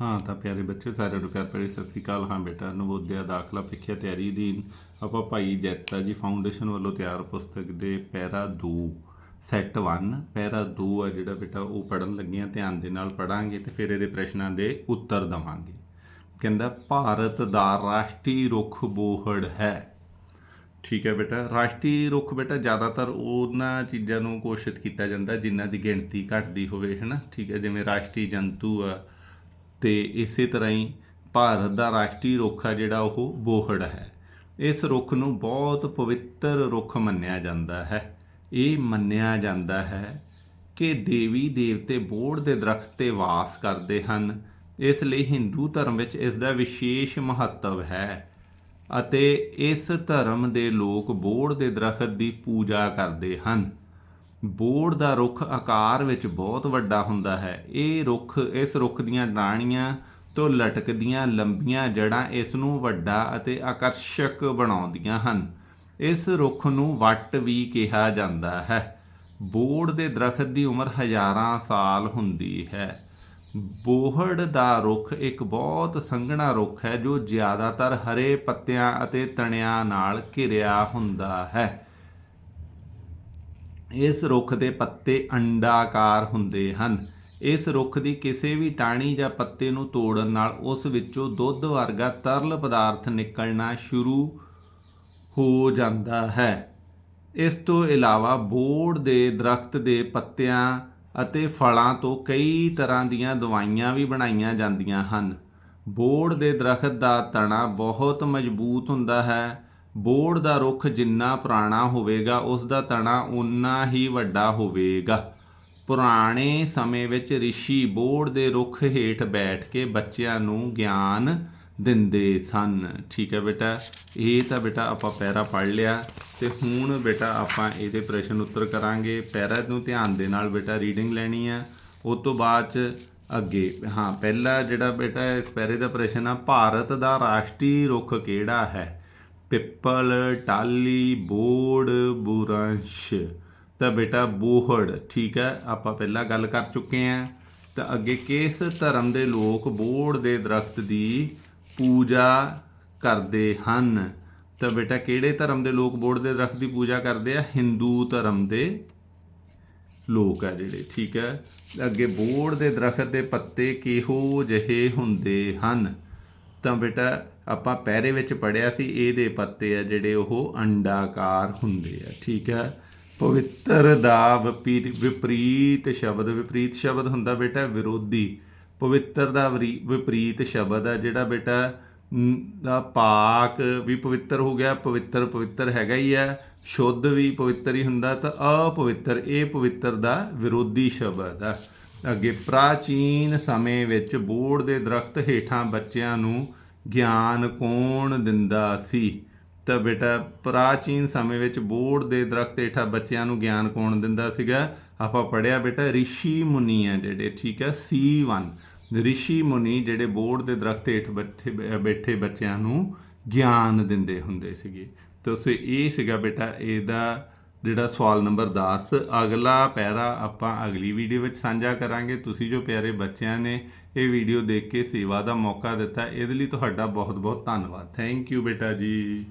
ਹਾਂ, ਤਾਂ ਪਿਆਰੇ ਬੱਚੇ, ਸਾਰਿਆਂ ਨੂੰ ਪਿਆਰ ਭਰੀ ਸਤਿ ਸ਼੍ਰੀ ਅਕਾਲ। ਹਾਂ ਬੇਟਾ, ਨਵੋਦਿਆ ਦਾਖਲਾ ਪ੍ਰੀਖਿਆ ਤਿਆਰੀ ਅਧੀਨ ਆਪਾਂ ਭਾਈ ਜੈਤਾ ਜੀ ਫਾਊਂਡੇਸ਼ਨ ਵੱਲੋਂ ਤਿਆਰ ਪੁਸਤਕ ਦੇ ਪੈਰਾ 2 ਸੈੱਟ 1 ਪੈਰਾ 2 ਆ ਜਿਹੜਾ ਬੇਟਾ, ਉਹ ਪੜਨ ਲੱਗੇ ਆ ਧਿਆਨ ਦੇ ਨਾਲ ਪੜਾਂਗੇ ਤੇ ਫਿਰ ਇਹਦੇ ਪ੍ਰਸ਼ਨਾਂ ਦੇ ਉੱਤਰ ਦਵਾਂਗੇ। ਕਹਿੰਦਾ, ਭਾਰਤ ਦਾ ਰਾਸ਼ਟਰੀ ਰੁੱਖ ਬੋਹੜ ਹੈ। ਠੀਕ ਹੈ ਬੇਟਾ, ਰਾਸ਼ਟਰੀ ਰੁੱਖ ਬੇਟਾ, ਜ਼ਿਆਦਾਤਰ ਉਹਨਾਂ ਚੀਜ਼ਾਂ ਨੂੰ ਘੋਸ਼ਿਤ ਕੀਤਾ ਜਾਂਦਾ ਜਿਨ੍ਹਾਂ ਦੀ ਗਿਣਤੀ ਘਟਦੀ ਹੋਵੇ ਹੈ ਨਾ ਠੀਕ ਹੈ, ਜਿਵੇਂ ਰਾਸ਼ਟਰੀ ਜੰਤੂ ਆ ਤੇ ਇਸੇ ਤਰ੍ਹਾਂ ਹੀ ਭਾਰਤ ਦਾ ਰਾਸ਼ਟਰੀ ਰੁੱਖ ਆ ਜਿਹੜਾ ਉਹ ਬੋਹੜ ਹੈ। ਇਸ ਰੁੱਖ ਨੂੰ ਬਹੁਤ ਪਵਿੱਤਰ ਰੁੱਖ ਮੰਨਿਆ ਜਾਂਦਾ ਹੈ। ਇਹ ਮੰਨਿਆ ਜਾਂਦਾ ਹੈ ਕਿ ਦੇਵੀ ਦੇਵਤੇ ਬੋੜ ਦੇ ਦਰਖਤ ਤੇ ਵਾਸ ਕਰਦੇ ਹਨ। ਇਸ ਲਈ ਹਿੰਦੂ ਧਰਮ ਵਿੱਚ ਇਸ ਦਾ ਵਿਸ਼ੇਸ਼ ਮਹੱਤਵ ਹੈ ਅਤੇ ਇਸ ਧਰਮ ਦੇ ਲੋਕ ਬੋੜ ਦੇ ਦਰਖਤ ਦੀ ਪੂਜਾ ਕਰਦੇ ਹਨ। ਬੋਹੜ ਦਾ ਰੁੱਖ ਆਕਾਰ ਵਿੱਚ ਬਹੁਤ ਵੱਡਾ ਹੁੰਦਾ ਹੈ। ਇਹ ਰੁੱਖ ਇਸ ਰੁੱਖ ਦੀਆਂ ਡਾਣੀਆਂ ਤੋਂ ਲਟਕਦੀਆਂ ਲੰਬੀਆਂ ਜੜ੍ਹਾਂ ਇਸ ਨੂੰ ਵੱਡਾ ਅਤੇ ਆਕਰਸ਼ਕ ਬਣਾਉਂਦੀਆਂ ਹਨ। ਇਸ ਰੁੱਖ ਨੂੰ ਵੱਟ ਵੀ ਕਿਹਾ ਜਾਂਦਾ ਹੈ। ਬੋਹੜ ਦੇ ਦਰਖਤ ਦੀ ਉਮਰ ਹਜ਼ਾਰਾਂ ਸਾਲ ਹੁੰਦੀ ਹੈ। ਬੋਹੜ ਦਾ ਰੁੱਖ ਇੱਕ ਬਹੁਤ ਸੰਘਣਾ ਰੁੱਖ ਹੈ ਜੋ ਜ਼ਿਆਦਾਤਰ ਹਰੇ ਪੱਤਿਆਂ ਅਤੇ ਤਣਿਆਂ ਨਾਲ ਘਿਰਿਆ ਹੁੰਦਾ ਹੈ। ਇਸ ਰੁੱਖ ਦੇ ਪੱਤੇ ਅੰਡਾਕਾਰ ਹੁੰਦੇ ਹਨ। ਇਸ ਰੁੱਖ ਦੀ ਕਿਸੇ ਵੀ ਟਾਹਣੀ ਜਾਂ ਪੱਤੇ ਨੂੰ ਤੋੜਨ ਨਾਲ ਉਸ ਵਿੱਚੋਂ ਦੁੱਧ ਵਰਗਾ ਤਰਲ ਪਦਾਰਥ ਨਿਕਲਣਾ ਸ਼ੁਰੂ ਹੋ ਜਾਂਦਾ ਹੈ। ਇਸ ਤੋਂ ਇਲਾਵਾ ਬੋੜ ਦੇ ਦਰਖਤ ਦੇ ਪੱਤਿਆਂ ਅਤੇ ਫਲਾਂ ਤੋਂ ਕਈ ਤਰ੍ਹਾਂ ਦੀਆਂ ਦਵਾਈਆਂ ਵੀ ਬਣਾਈਆਂ ਜਾਂਦੀਆਂ ਹਨ। ਬੋੜ ਦੇ ਦਰਖਤ ਦਾ ਤਣਾ ਬਹੁਤ ਮਜ਼ਬੂਤ ਹੁੰਦਾ ਹੈ ਬੋੜ ਦਾ ਰੁੱਖ ਜਿੰਨਾ ਪੁਰਾਣਾ ਹੋਵੇਗਾ, ਉਸ ਦਾ ਤਣਾ ਉਨਾ ਹੀ ਵੱਡਾ ਹੋਵੇਗਾ। ਪੁਰਾਣੇ ਸਮੇਂ ਵਿੱਚ ਰਿਸ਼ੀ ਬੋੜ ਦੇ ਰੁੱਖ ਹੇਠ ਬੈਠ ਕੇ ਬੱਚਿਆਂ ਨੂੰ ਗਿਆਨ ਦਿੰਦੇ ਸਨ। ਠੀਕ ਹੈ ਬੇਟਾ, ਇਹ ਤਾਂ ਬੇਟਾ ਆਪਾਂ ਪੈਰਾ ਪੜ੍ਹ ਲਿਆ ਤੇ ਹੁਣ ਬੇਟਾ ਆਪਾਂ ਇਹਦੇ ਪ੍ਰਸ਼ਨ ਉੱਤਰ ਕਰਾਂਗੇ। ਪੈਰਾ ਨੂੰ ਧਿਆਨ ਦੇ ਨਾਲ ਬੇਟਾ ਰੀਡਿੰਗ ਲੈਣੀ ਆ। ਉਸ ਤੋਂ ਬਾਅਦ ਚ ਅੱਗੇ, ਹਾਂ, ਪਹਿਲਾ ਜਿਹੜਾ ਬੇਟਾ ਇਸ ਪੈਰੇ ਦਾ ਪ੍ਰਸ਼ਨ ਆ, ਭਾਰਤ ਦਾ ਰਾਸ਼ਟਰੀ ਰੁੱਖ ਕਿਹੜਾ ਹੈ? ਪਿੱਪਲ ਟਾਲੀ ਬੋੜ, ਬੁਰੰਸ਼। ਤਾਂ ਬੇਟਾ ਬੋਹੜ, ਠੀਕ ਹੈ, ਆਪਾਂ ਪਹਿਲਾਂ ਗੱਲ ਕਰ ਚੁੱਕੇ ਹਾਂ। ਤਾਂ ਅੱਗੇ ਕਿਸ ਧਰਮ ਦੇ ਲੋਕ ਬੋੜ ਦੇ ਦਰਖਤ ਦੀ ਪੂਜਾ ਕਰਦੇ ਹਨ? ਤਾਂ ਬੇਟਾ ਕਿਹੜੇ ਧਰਮ ਦੇ ਲੋਕ ਬੋੜ ਦੇ ਦਰਖਤ ਦੀ ਪੂਜਾ ਕਰਦੇ ਆ? ਹਿੰਦੂ ਧਰਮ ਦੇ ਲੋਕ ਆ ਜਿਹੜੇ, ਠੀਕ ਹੈ। ਅੱਗੇ ਬੋੜ ਦੇ ਦਰਖਤ ਦੇ ਪੱਤੇ ਕਿਹੋ ਜਿਹੇ ਹੁੰਦੇ ਹਨ? ਤਾਂ ਬੇਟਾ ਆਪਾਂ ਪਹਿਰੇ ਵਿੱਚ ਪੜਿਆ ਸੀ, ਇਹਦੇ ਪੱਤੇ ਆ ਜਿਹੜੇ ਉਹ ਅੰਡਾਕਾਰ ਹੁੰਦੇ ਆ, ਠੀਕ ਆ? ਪਵਿੱਤਰ ਦਾ ਵਿਪਰੀ- ਵਿਪਰੀਤ ਸ਼ਬਦ ਵਿਪਰੀਤ ਸ਼ਬਦ ਹੁੰਦਾ ਬੇਟਾ ਵਿਰੋਧੀ। ਪਵਿੱਤਰ ਦਾ ਵਰੀ- ਵਿਪਰੀਤ ਸ਼ਬਦ ਆ ਜਿਹੜਾ ਬੇਟਾ ਦਾ ਪਾਕ ਵੀ ਪਵਿੱਤਰ ਹੋ ਗਿਆ, ਪਵਿੱਤਰ ਪਵਿੱਤਰ ਹੈਗਾ ਹੀ ਹੈ ਸ਼ੁੱਧ ਵੀ ਪਵਿੱਤਰ ਹੀ ਹੁੰਦਾ ਤਾਂ ਅਪਵਿੱਤਰ, ਇਹ ਪਵਿੱਤਰ ਦਾ ਵਿਰੋਧੀ ਸ਼ਬਦ ਆ। ਅੱਗੇ, ਪ੍ਰਾਚੀਨ ਸਮੇਂ ਵਿੱਚ ਬੋੜ ਦੇ ਦਰਖਤ ਹੇਠਾਂ ਬੱਚਿਆਂ ਨੂੰ ਗਿਆਨ ਕੌਣ ਦਿੰਦਾ ਸੀ? ਤਾਂ ਬੇਟਾ, ਪ੍ਰਾਚੀਨ ਸਮੇਂ ਵਿੱਚ ਬੋੜ ਦੇ ਦਰਖਤ ਹੇਠਾਂ ਬੱਚਿਆਂ ਨੂੰ ਗਿਆਨ ਕੌਣ ਦਿੰਦਾ ਸੀਗਾ? ਆਪਾਂ ਪੜਿਆ ਬੇਟਾ, ਰਿਸ਼ੀ ਮੁਨੀ ਆ ਜਿਹੜੇ, ਠੀਕ ਹੈ? C1 ਰਿਸ਼ੀ ਮੁਨੀ ਜਿਹੜੇ ਬੋੜ ਦੇ ਦਰਖਤ ਹੇਠ ਬੱਚੇ, ਬੈਠੇ ਬੱਚਿਆਂ ਨੂੰ ਗਿਆਨ ਦਿੰਦੇ ਹੁੰਦੇ ਸੀਗੇ। ਤਾਂ ਸੋ ਇਹ ਸੀਗਾ ਬੇਟਾ, ਇਹਦਾ ਜਿਹੜਾ ਸਵਾਲ ਨੰਬਰ 10 ਅਗਲਾ ਪੈਰਾ ਆਪਾਂ ਅਗਲੀ ਵੀਡੀਓ ਵਿੱਚ ਸਾਂਝਾ ਕਰਾਂਗੇ। ਤੁਸੀਂ ਜੋ ਪਿਆਰੇ ਬੱਚਿਆਂ ਨੇ ਇਹ ਵੀਡੀਓ ਦੇਖ ਕੇ ਸੇਵਾ ਦਾ ਮੌਕਾ ਦਿੱਤਾ, ਇਹਦੇ ਲਈ ਤੁਹਾਡਾ ਬਹੁਤ ਬਹੁਤ ਧੰਨਵਾਦ। ਥੈਂਕ ਯੂ ਬੇਟਾ ਜੀ।